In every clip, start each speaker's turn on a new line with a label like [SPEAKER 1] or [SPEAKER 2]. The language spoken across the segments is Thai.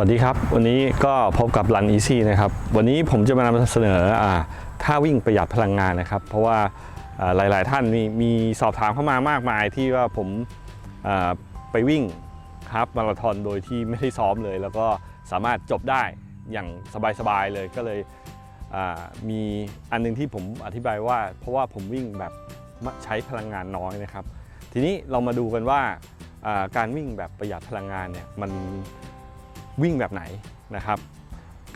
[SPEAKER 1] วัสดีครับ วันนี้ก็พบกับ Run Easy นะครับ วันนี้ผมจะมานำเสนอท่าวิ่งประหยัดพลังงานนะครับ เพราะว่าอ่าหลาย ๆ ท่านมีมีสอบถามเข้ามามากมายที่ว่าผมไปวิ่งครับมาราธอนโดยที่ไม่ได้ซ้อมเลย แล้วก็สามารถจบได้อย่างสบาย ๆ เลยก็เลยมีอันหนึงที่ผมอธิบายว่า เพราะว่าผมวิ่งแบบใช้พลังงานน้อยนะครับ ทีนี้เรามาดูกันว่าการวิ่งแบบประหยัดพลังงานเนี่ยมัน วิ่งแบบไหนนะครับ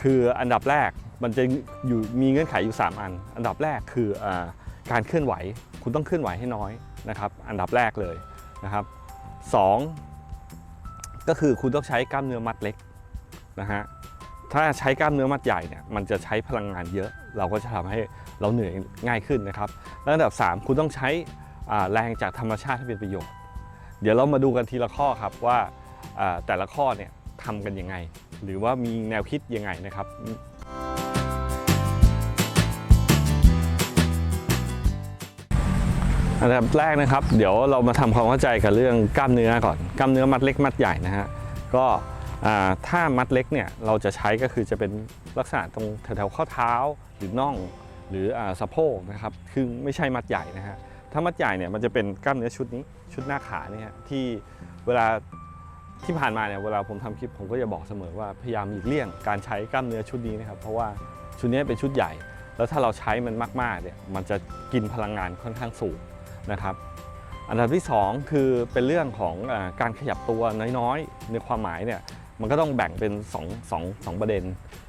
[SPEAKER 1] คืออันดับแรกมันจะอยู่มีเงื่อนไขอยู่ 3 อัน อันดับแรกคืออการเคลื่อนไหว คุณต้องเคลื่อนไหวให้น้อยนะครับอันดับแรกเลยนะครับสองก็คือคุณต้องใช้กล้ามเนื้อมัดเล็กนะฮะถ้าใช้กล้ามเนื้อมัดใหญ่เนี่ยมันจะใช้พลังงานเยอะ เราก็จะทำให้เราเหนื่อยง่ายขึ้นนะครับแล้วอันดับ 3 คุณต้องใช้แรงจากธรรมชาติให้เป็นประโยชน์ เดี๋ยวเรามาดูกันทีละข้อครับว่าแต่ละข้อเนี่ย ทำกันยังไง หรือว่ามีแนวคิดยังไงนะครับอันดับแรกนะครับ เดี๋ยวเรามาทำความเข้าใจกับเรื่องกล้ามเนื้อก่อนกล้ามเนื้อมัดเล็กมัดใหญ่นะฮะก็ถ้ามัดเล็กเนี่ยเราจะใช้ก็คือจะเป็นลักษณะตรงแถวๆข้อเท้าหรือน่องหรืออาสะโพกนะครับคือไม่ใช่มัดใหญ่นะฮะถ้ามัดใหญ่เนี่ยมันจะเป็นกล้ามเนื้อชุดนี้ชุดหน้าขาเนี่ยที่เวลา ที่ผ่านมาเนี่ยเวลาผมทำคลิปผมก็จะบอกเสมอว่าพยายามหลีกเลี่ยงการใช้กล้ามเนื้อชุดนี้นะครับเพราะว่าชุดนี้เป็นชุดใหญ่ แล้วถ้าเราใช้มันมากๆเนี่ยมันจะกินพลังงานค่อนข้างสูงนะครับ อันดับที่ 2 คือเป็นเรื่องของอการขยับตัวน้อยๆ ในความหมายเนี่ยมันก็ต้องแบ่งเป็น2 2 2ประเด็น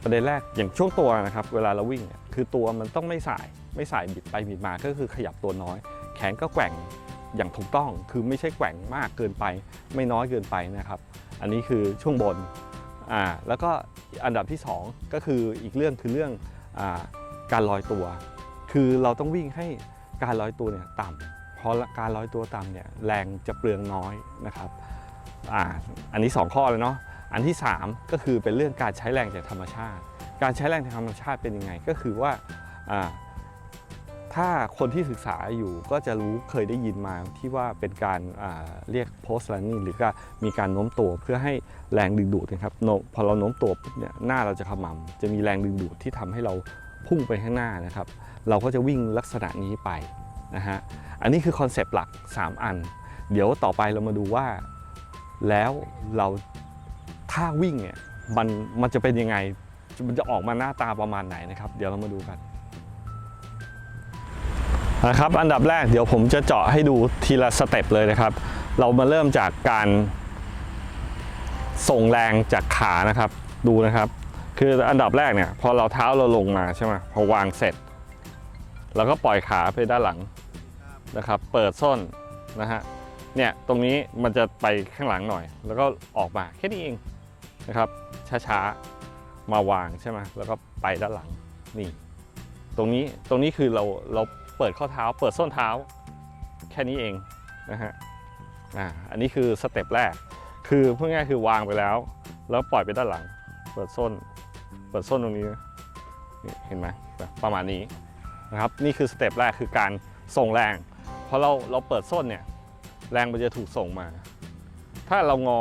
[SPEAKER 1] ประเด็นแรกอย่างช่วงตัวนะครับเวลาเราวิ่งคือตัวมันต้องไม่สายไม่สายบิดไปบิดมาก็คือขยับตัวน้อย แขนก็แกว่ง อย่างถูกต้องคือไม่ใช่แกว่งมากเกินไป ไม่น้อยเกินไปนะครับ อันนี้คือช่วงบนอ่าแล้วก็อันดับที่ 2 ก็คืออีกเรื่องคือเรื่องอาการลอยตัว คือเราต้องวิ่งให้การลอยตัวเนี่ยต่ำเพราะการลอยตัวต่ำเนี่ยแรงจะเปลืองน้อยนะครับอ่าอันนี้ 2 ข้อเลยเนาะอันที่ 3 ก็คือเป็นเรื่องการใช้แรงจากธรรมชาติ การใช้แรงจากธรรมชาติเป็นยังไงก็คือว่าอ่า ถ้าคนที่ศึกษาอยู่ก็จะรู้เคยได้ยินมาที่ว่าเป็นการาเรียก post running หรือก็มีการโน้มตัวเพื่อให้แรงดึงดูดนะครับพอเราโน้มตัวปุ๊บเนี่ยหน้าเราจะขมำจะมีแรงดึงดูดที่ทำให้เราพุ่งไปข้างหน้านะครับ เราก็จะวิ่งลักษณะนี้ไปนะฮะอันนี้คือคอนเซปต์หลัก 3 อัน เดี๋ยวต่อไปเรามาดูว่า แล้วเราถ้าวิ่งเนี่ยมันมันจะเป็นยังไงมันจะออกมาหน้าตาประมาณไหนนะครับ เดี๋ยวเรามาดูกัน นะครับอันดับแรกเดี๋ยวผมจะเจาะให้ดูทีละสเต็ปเลยนะครับ เรามาเริ่มจากการส่งแรงจากขานะครับดูนะครับ คืออันดับแรกเนี่ยพอเราเท้าเราลงมาใช่ไหมพอวางเสร็จเราก็ปล่อยขาไปด้านหลังนะครับ เปิดส้นนะฮะเนี่ยตรงนี้มันจะไปข้างหลังหน่อย แล้วก็ออกมาแค่นี้เองนะครับช้าๆมาวางใช่ไหมแล้วก็ไปด้านหลังนี่ ตรงนี้ตรงนี้คือเราเรา เปิดข้อเท้า เปิดส้นเท้า แค่นี้เองนะฮะอ่าอันนี้คือสเต็ปแรก คือเพูดง่ายคือวางไปแล้ว แล้วปล่อยไปด้านหลัง เปิดส้น เปิดส้นตรงนี้นี่เห็นไหมประมาณนี้นะครับนี่คือสเต็ปแรกคือการส่งแรงพอเราเราเปิดส้นเนี่ยแรงมันจะถูกส่งมา ถ้าเรางอ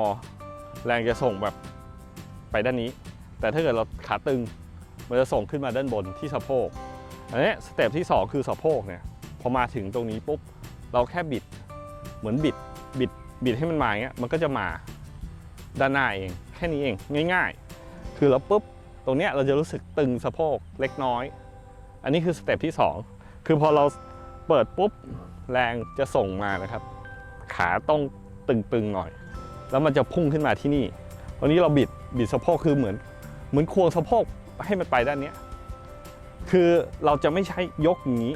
[SPEAKER 1] แรงจะส่งแบบไปด้านนี้ แต่ถ้าเกิดเราขาตึงมันจะส่งขึ้นมาด้านบนที่สะโพก อันนี้สเต็ปที่ 2 คือสะโพกเนี่ยพอมาถึงตรงนี้ปุ๊บเราแค่บิดเหมือนบิดบิดบิดให้มันมาอย่างเงี้ยมันก็จะมาด้านหน้าเองแค่นี้เองง่าย ๆ คือเราปุ๊บตรงเนี้ยเราจะรู้สึกตึงสะโพกเล็กน้อย อันนี้คือสเต็ปที่ 2 คือพอเราเปิดปุ๊บแรงจะส่งมานะครับ ขาต้องตึงๆหน่อย แล้วมันจะพุ่งขึ้นมาที่นี่วันนี้เราบิดบิดสะโพกคือเหมือน เหมือนควงสะโพกให้มันไปด้านเนี้ย คือเราจะไม่ใช้ยกอย่างนี้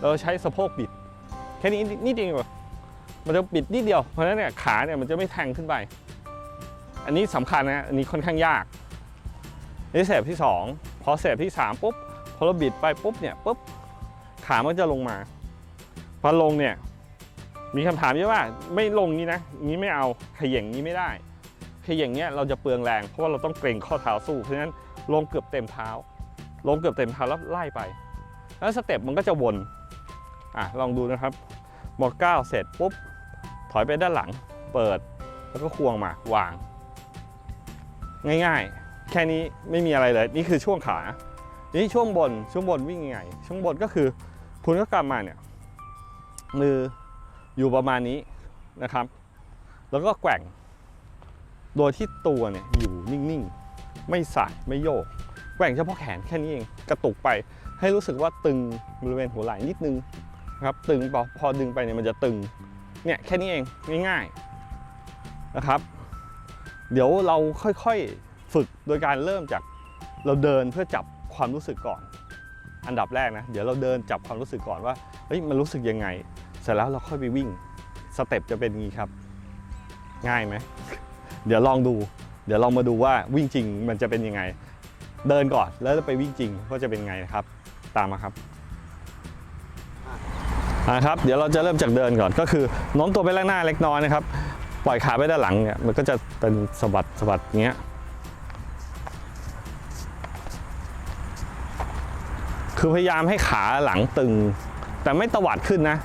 [SPEAKER 1] เราใช้สะโพกบิด แค่นี้นิดเดียวมันจะบิดนิดเดียว เพราะฉะนั้นเนี่ยขาเนี่ยมันจะไม่แทงขึ้นไป อันนี้สำคัญนะอันนี้ค่อนข้างยากนี่สเต็ปที่ 2 พอสเต็ปที่ 3 ปุ๊บ พอเราบิดไปปุ๊บเนี่ยปุ๊บขามันจะลงมา พอลงเนี่ยมีคำถามเยอะว่าไม่ลงนี้นะนี้ไม่เอาขย่งนี้ไม่ได้ขย่งเนี้ยเราจะเปลืองแรง เพราะว่าเราต้องเกรงข้อเท้าสู้เพราะฉะนั้นลงเกือบเต็มเท้า ลงเกือบเต็มท้าแล้วไล่ไป แล้วสเต็ปมันก็จะวนอะลองดูนะครับพอก้าวเสร็จปุ๊บถอยไปด้านหลัง เปิดแล้วก็ควงมาวาง ง่ายๆ แค่นี้ไม่มีอะไรเลย นี่คือช่วงขา นี่ช่วงบนช่วงบนวิ่งยังไง ช่วงบนก็คือคุณก็กลับมาเนี่ยมืออยู่ประมาณนี้นะครับ แล้วก็แกว่ง โดยที่ตัวเนี่ยอยู่นิ่งๆ ไม่สายไม่โยก แกว่งเฉพาะแขนแค่นี้เองกระตุกไปให้รู้สึกว่าตึงบริเวณหัวไหล่นิดนึงนะครับตึงพอพอดึงไปเนี่ยมันจะตึงเนี่ยแค่นี้เองง่ายๆนะครับ เดี๋ยวเราค่อยๆฝึกโดยการเริ่มจากเราเดินเพื่อจับความรู้สึกก่อน อันดับแรกนะ เดี๋ยวเราเดินจับความรู้สึกก่อนว่าเฮ้ยมันรู้สึกยังไง เสร็จแล้วเราค่อยไปวิ่งสเต็ปจะเป็นงี้ครับ ง่ายไหมเดี๋ยวลองดู เดี๋ยวลองมาดูว่าวิ่งจริงมันจะเป็นยังไง เดินก่อนแล้วไปวิ่งจริงว่าจะเป็นไงนะครับ ตามมาครับอ่าครับ เดี๋ยวเราจะเริ่มจากเดินก่อนก็คือโน้มตัวไปข้างหน้าเล็กน้อยนะครับ ปล่อยขาไปด้านหลังเนี่ยมันก็จะเป็นสะบัดสะบัดอย่างเงี้ยคือพยายามให้ขาหลังตึง แต่ไม่ตวัดขึ้นนะ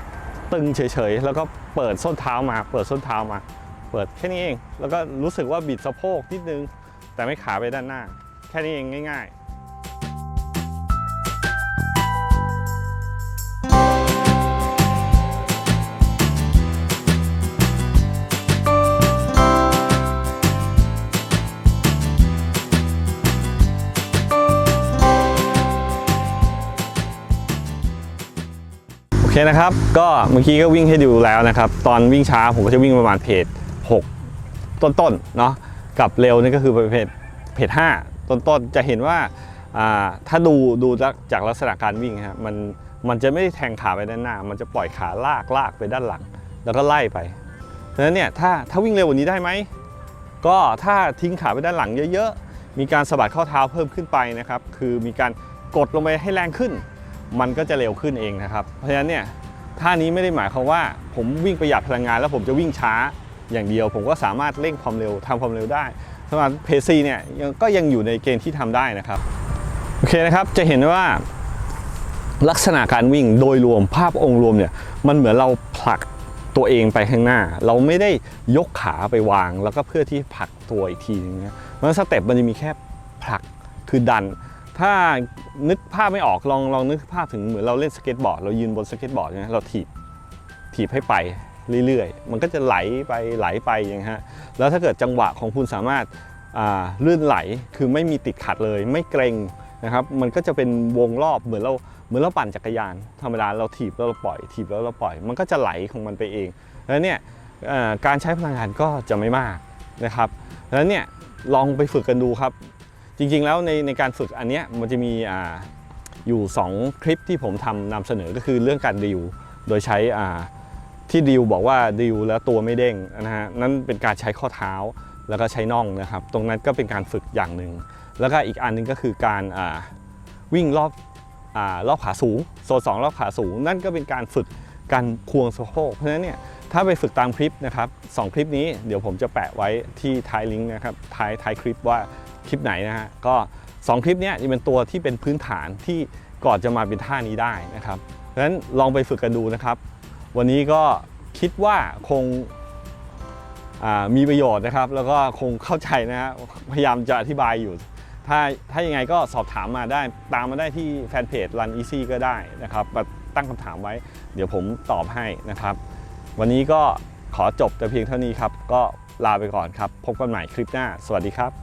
[SPEAKER 1] ตึงเฉยๆ แล้วก็เปิดส้นเท้ามา เปิดส้นเท้ามา เปิดแค่นี้เอง แล้วก็รู้สึกว่าบิดสะโพกนิดนึง แต่ไม่ขาไปด้านหน้า แค่นี้เองง่ายๆโอเคนะครับก็เมื่อกี้ก็วิ่งให้ดูแล้วนะครับ ตอนวิ่งช้าผมก็จะวิ่งประมาณเพจ6 ต้นๆเนาะกับเร็วนี่ก็คือเพจเพจ5 ต้นๆจะเห็นว่าถ้าดูดูจากลักษณะการวิ่งฮะมันมันจะไม่ได้แทงขาไปด้านหน้า มันจะปล่อยขาลากลากไปด้านหลัง แล้วก็ไล่ไปดังนั้นเนี่ยถ้าถ้าวิ่งเร็วกว่านี้ได้ไหมก็ถ้าทิ้งขาไปด้านหลังเยอะๆ มีการสะบัดข้อเท้าเพิ่มขึ้นไปนะครับ คือมีการกดลงไปให้แรงขึ้น มันก็จะเร็วขึ้นเองนะครับ เพราะฉะนั้นเนี่ยท่านี้ไม่ได้หมายความว่า ผมวิ่งประหยัดพลังงานแล้วผมจะวิ่งช้าอย่างเดียว ผมก็สามารถเร่งความเร็วทำความเร็วได้ สำหรับเพซีเนี่ยยังก็ยังอยู่ในเกณฑ์ที่ทำได้นะครับ โอเคนะครับจะเห็นว่าลักษณะการวิ่งโดยรวมภาพองค์รวมเนี่ยมันเหมือนเราผลักตัวเองไปข้างหน้า เราไม่ได้ยกขาไปวาง แล้วก็เพื่อที่ผลักตัวอีกทีนึงนะเพราะฉะนั้นสเต็ปมันจะมีแค่ผลักคือดัน ถ้านึกภาพไม่ออกลองลองนึกภาพถึงเหมือนเราเล่นสเก็ตบอร์ดเรายืนบนสเก็ตบอร์ดนะเราถีบถีบให้ไป เรื่อยๆ มันก็จะไหลไปไหลไปอย่างฮะแล้วถ้าเกิดจังหวะของคุณสามารถลื่นไหลคือไม่มีติดขัดเลยไม่เกรงนะครับมันก็จะเป็นวงรอบเหมือนเราเหมือนเราปั่นจักรยาน ธรรมดาเราถีบแล้วเราปล่อย ถีบแล้วเราปล่อย มันก็จะไหลของมันไปเอง แล้วเนี่ยการใช้พลังงานก็จะไม่มากนะครับแล้วเนี่ยลองไปฝึกกันดูครับ จริงๆแล้วในในการฝึกอันเนี้ยมันจะมีออยู่ 2 คลิปที่ผมทำนำเสนอก็คือเรื่องการดิวโดยใช้ ที่ดิวบอกว่าดิวแล้วตัวไม่เด้งนะฮะนั่นเป็นการใช้ข้อเท้าแล้วก็ใช้น่องนะครับ ตรงนั้นก็เป็นการฝึกอย่างหนึ่งแล้วก็อีกอันหนึงก็คือการวิ่งรอบรอบขาสูงโซนสองรอบขาสูง นั่นก็เป็นการฝึกการควงสะโพกเพราะฉะนั้นเนี่ยถ้าไปฝึกตามคลิปนะครับสองคลิปนี้เดี๋ยวผมจะแปะไว้ที่ท้ายลิงก์นะครับท้ายท้ายคลิปว่าคลิปไหนนะฮะก็ 2 คลิปนี้จะเป็นตัวที่เป็นพื้นฐานที่ก่อนจะมาเป็นท่านี้ได้นะครับดังนั้นลองไปฝึกกันดูนะครับ วันนี้ก็คิดว่าคงมีประโยชน์นะครับ แล้วก็คงเข้าใจนะฮะพยายามจะอธิบายอยู่ ถ้าถ้ายังไงก็สอบถามมาได้ ตามมาได้ที่แฟนเพจ Run Easy ก็ได้นะครับมาตั้งคำถามไว้ เดี๋ยวผมตอบให้นะครับ วันนี้ก็ขอจบแต่เพียงเท่านี้ครับ ก็ลาไปก่อนครับ พบกันใหม่คลิปหน้า สวัสดีครับ